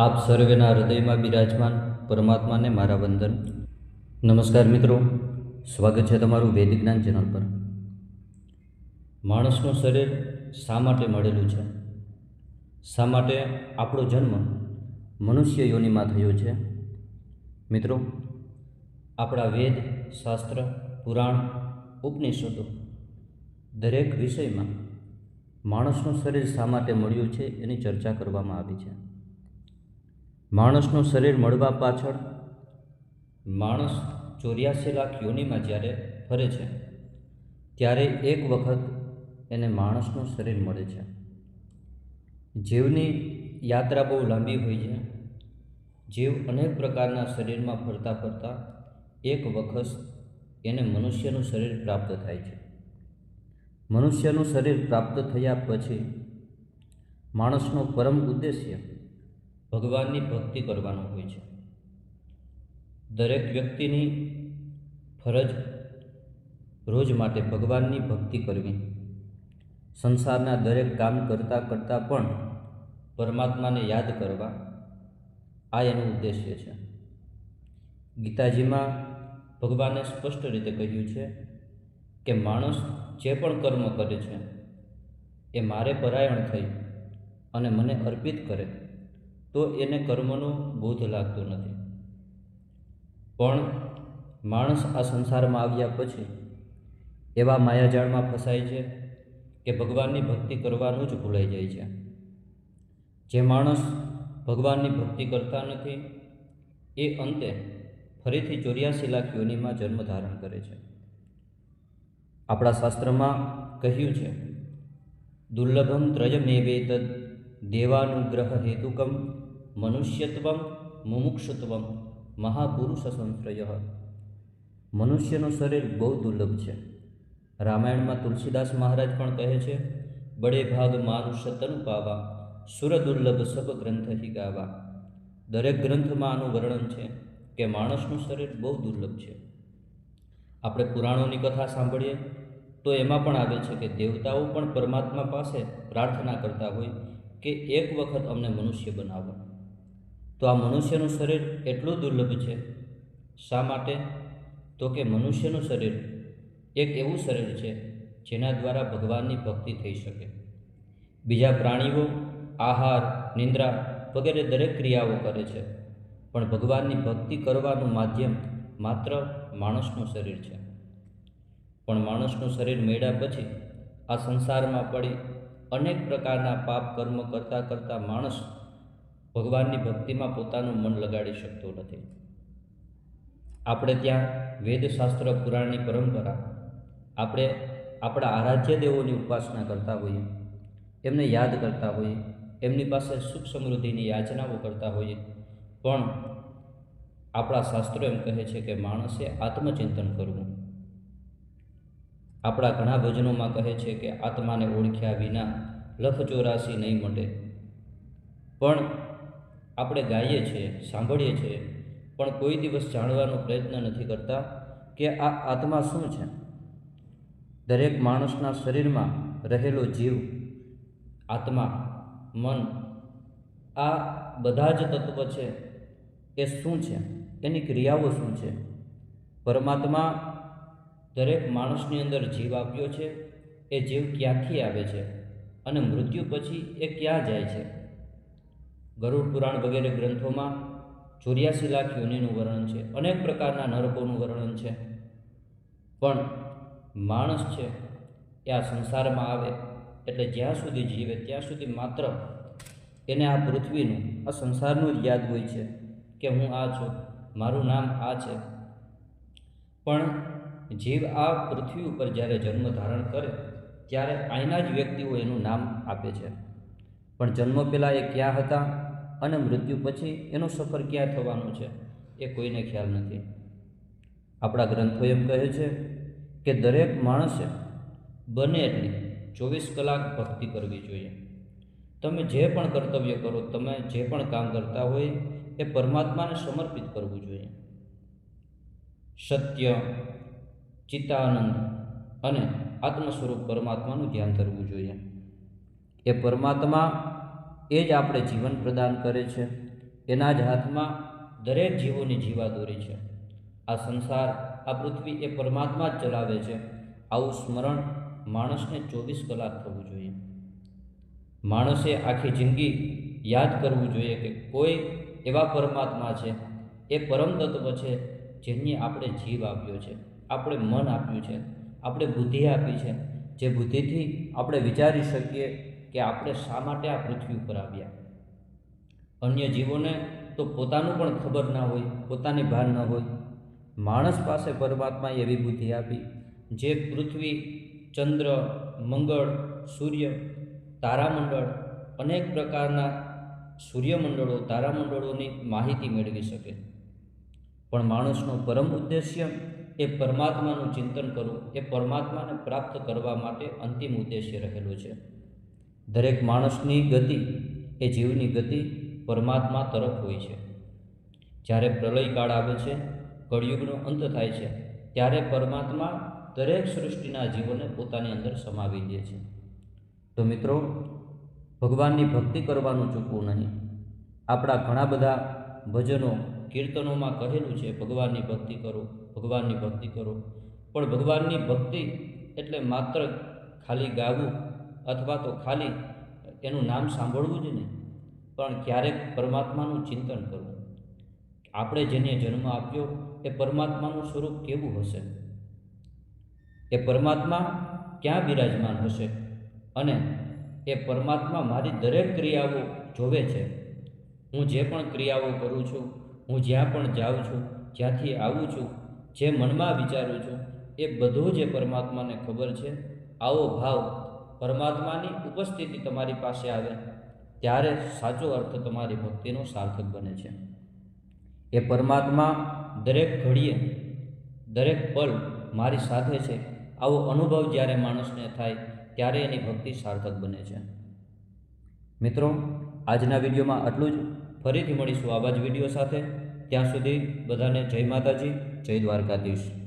આપ સર્વેના હૃદયમાં બિરાજમાન પરમાત્માને મારા વંદન. નમસ્કાર મિત્રો, સ્વાગત છે તમારું વૈદિક જ્ઞાન ચેનલ પર. માણસનું શરીર શા માટે મળેલું છે? શા માટે આપણો જન્મ મનુષ્ય યોનિમાં થયો છે? મિત્રો, આપણા વેદ, શાસ્ત્ર, પુરાણ, ઉપનિષદો દરેક વિષયમાં માણસનું શરીર શા માટે મળ્યું છે એની ચર્ચા કરવામાં આવી છે. માણસનું શરીર મળવા પાછળ માણસ ચોર્યાસી લાખ યોનિમાં જ્યારે ફરે છે, ત્યારે એક વખત એને માણસનું શરીર મળે છે. જીવની યાત્રા બહુ લાંબી હોય છે. જીવ અનેક પ્રકારના શરીરમાં ફરતા ફરતા એક વખત એને મનુષ્યનું શરીર પ્રાપ્ત થાય છે. મનુષ્યનું શરીર પ્રાપ્ત થયા પછી માણસનો પરમ ઉદ્દેશ્ય ભગવાનની ભક્તિ કરવાનો હોય છે. દરેક વ્યક્તિની ફરજ રોજ માટે ભગવાનની ભક્તિ કરવી. સંસારના દરેક કામ કરતાં કરતાં પણ પરમાત્માને યાદ કરવા આ એનું ઉદ્દેશ્ય છે. ગીતાજીમાં ભગવાને સ્પષ્ટ રીતે કહ્યું છે કે માણસ જે પણ કર્મ કરે છે, એ મારે પરાયણ થઈ અને મને અર્પિત કરે. તો એને કર્મનો બોધ લાગતો નથી. પણ માણસ આ સંસારમાં આવ્યા પછી એવા માયાજાળમાં ફસાય છે કે ભગવાનની ભક્તિ કરવાનું જ ભૂલાઈ જાય છે. જે માણસ ભગવાનની ભક્તિ કરતા નથી, એ અંતે ફરીથી ચોર્યાસી લાખ યોનિમાં જન્મ ધારણ કરે છે. આપણા શાસ્ત્રમાં કહ્યું છે, દુર્લભમ ત્રયમેવેત દેવાનુગ્રહ હેતુકમ મનુષ્યત્વમ મુમુક્ષત્વમ મહાપુરુષ સંશ્રય મનુષ્યનું શરીર બહુ દુર્લભ છે. રામાયણમાં તુલસીદાસ મહારાજ પણ કહે છે, બડે ભાગ માનુષ તનુ પાવા, સુર દુર્લભ સબ ગ્રંથ હિ ગાવા. દરેક ગ્રંથમાં આનું વર્ણન છે કે માણસનું શરીર બહુ દુર્લભ છે. આપણે પુરાણોની કથા સાંભળીએ, તો એમાં પણ આવે છે કે દેવતાઓ પણ પરમાત્મા પાસે પ્રાર્થના કરતા હોય કે એક વખત અમને મનુષ્ય બનાવો. તો આ મનુષ્યનું શરીર એટલું દુર્લભ છે. શા માટે? તો કે મનુષ્યનું શરીર એક એવું શરીર છે જેના દ્વારા ભગવાનની ભક્તિ થઈ શકે. બીજા પ્રાણીઓ, આહાર, નિંદ્રા વગેરે દરેક ક્રિયાઓ કરે છે. પણ ભગવાનની ભક્તિ કરવાનું માધ્યમ માત્ર માણસનું શરીર છે. પણ માણસનું શરીર મેળ્યા પછી આ સંસારમાં પડી અનેક પ્રકારના પાપ કર્મ કરતાં કરતાં માણસ ભગવાનની ભક્તિમાં પોતાનું મન લગાડી શકતો નથી. આપણે ત્યાં વેદશાસ્ત્ર, પુરાણની પરંપરા, આપણે આપણા આરાધ્ય દેવોની ઉપાસના કરતા હોઈએ, એમને યાદ કરતા હોઈએ, એમની પાસે સુખ સમૃદ્ધિની યાચનાઓ કરતા હોઈએ. પણ આપણા શાસ્ત્રો એમ કહે છે કે માણસે આત્મચિંતન કરવું. આપણા ઘણા ભજનોમાં કહે છે કે આત્માને ઓળખ્યા વિના લખ ચોરાસી નહીં મટે. પણ આપણે ગાઈએ છીએ, સાંભળીએ છીએ, પણ કોઈ દિવસ જાણવાનો પ્રયત્ન નથી કરતા કે આ આત્મા શું છે. દરેક માણસના શરીરમાં રહેલો જીવ, આત્મા, મન, આ બધા જ તત્વ છે એ શું છે, એની ક્રિયાઓ શું છે. પરમાત્મા દરેક માણસની અંદર જીવ આપ્યો છે, એ જીવ ક્યાંથી આવે છે અને મૃત્યુ પછી એ ક્યાં જાય છે. ગરુડ પુરાણ વગેરે ગ્રંથોમાં ચોર્યાસી લાખ યોનિનું વર્ણન છે. અનેક પ્રકારના નરકોનું વર્ણન છે. પણ માણસ છે એ આ સંસારમાં આવે એટલે જ્યાં સુધી જીવે ત્યાં સુધી માત્ર એને આ પૃથ્વીનું, આ સંસારનું જ યાદ હોય છે કે હું આ છું, મારું નામ આ છે. પણ જીવ આ પૃથ્વી ઉપર જ્યારે જન્મ ધારણ કરે ત્યારે અહીંના જ વ્યક્તિઓ એનું નામ આપે છે. પણ જન્મ પહેલાં એ ક્યાં હતા? અને મૃત્યુ પછી એનો સફર ક્યાં થવાનો છે એ કોઈને ખ્યાલ નથી. આપણા ગ્રંથો એમ કહે છે કે દરેક માણસે બને એટલી ચોવીસ કલાક ભક્તિ કરવી જોઈએ. તમે જે પણ કર્તવ્ય કરો, તમે જે પણ કામ કરતા હોય એ પરમાત્માને સમર્પિત કરવું જોઈએ. સત્ય, ચિત્તાનંદ અને આત્મ સ્વરૂપ પરમાત્માનું ધ્યાન ધરવું જોઈએ. એ પરમાત્મા એ જ આપણે જીવન પ્રદાન કરે છે. એના જ હાથમાં દરેક જીવોની જીવા દોરી છે. આ સંસાર, આ પૃથ્વી એ પરમાત્મા જ ચલાવે છે. આવું સ્મરણ માણસને ચોવીસ કલાક થવું જોઈએ. માણસે આખી જિંદગી યાદ કરવું જોઈએ કે કોઈ એવા પરમાત્મા છે. એ પરમ તત્વ છે જેની આપણે જીવ આપ્યો છે. આપણે મન આપ્યું છે. આપણે બુદ્ધિ આપી છે. જે બુદ્ધિથી આપણે વિચારી શકીએ કે આપણે શા માટે આ પૃથ્વી ઉપર આવ્યા? અન્ય જીવોને તો પોતાનું પણ ખબર ના હોય, પોતાની ભાન ન હોય. માણસ પાસે પરમાત્માએ એવી બુદ્ધિ આપી, જે પૃથ્વી, ચંદ્ર, મંગળ, સૂર્ય, તારામંડળ, અનેક પ્રકારના સૂર્યમંડળો, તારામંડળોની માહિતી મેળવી શકે. પણ માણસનો પરમ ઉદ્દેશ્ય એ પરમાત્માનું ચિંતન કરવું, એ પરમાત્માને પ્રાપ્ત કરવા માટે અંતિમ ઉદ્દેશ્ય રહેલું છે. દરેક માણસની ગતિ એ જીવની ગતિ પરમાત્મા તરફ હોય છે. જ્યારે પ્રલય કાળ આવે છે, કળિયુગનો અંત થાય છે, ત્યારે પરમાત્મા દરેક સૃષ્ટિના જીવોને પોતાની અંદર સમાવી દે છે. તો મિત્રો, ભગવાનની ભક્તિ કરવાનું ચૂકવું નહીં. આપણા ઘણા બધા ભજનો, કીર્તનોમાં કહેલું છે, ભગવાનની ભક્તિ કરો, ભગવાનની ભક્તિ કરો. પણ ભગવાનની ભક્તિ એટલે માત્ર ખાલી ગાવું અથવા તો ખાલી એનું નામ સાંભળવું જ નહીં, પણ ક્યારેક પરમાત્માનું ચિંતન કરવું. આપણે જેને જન્મ આપ્યો એ પરમાત્માનું સ્વરૂપ કેવું હશે? એ પરમાત્મા ક્યાં બિરાજમાન હશે? અને એ પરમાત્મા મારી દરેક ક્રિયાઓ જોવે છે. હું જે પણ ક્રિયાઓ કરું છું, હું જ્યાં પણ જાઉં છું, જ્યાંથી આવું છું, જે મનમાં વિચારું છું, એ બધું જ એ પરમાત્માને ખબર છે. આવો ભાવ પરમાત્માની ઉપસ્થિતિ તમારી પાસે આવે, ત્યારે સાચો અર્થ તમારી ભક્તિનો સાર્થક બને છે. એ પરમાત્મા દરેક ઘડીએ, દરેક પલ મારી સાથે છે. આવો અનુભવ જ્યારે માણસને થાય, ત્યારે એની ભક્તિ સાર્થક બને છે. મિત્રો, આજના વિડીયોમાં આટલું જ. ફરીથી મળીશું આવા જ વીડિયો સાથે. ત્યાં સુધી બધાને જય માતાજી, જય દ્વારકાધીશ.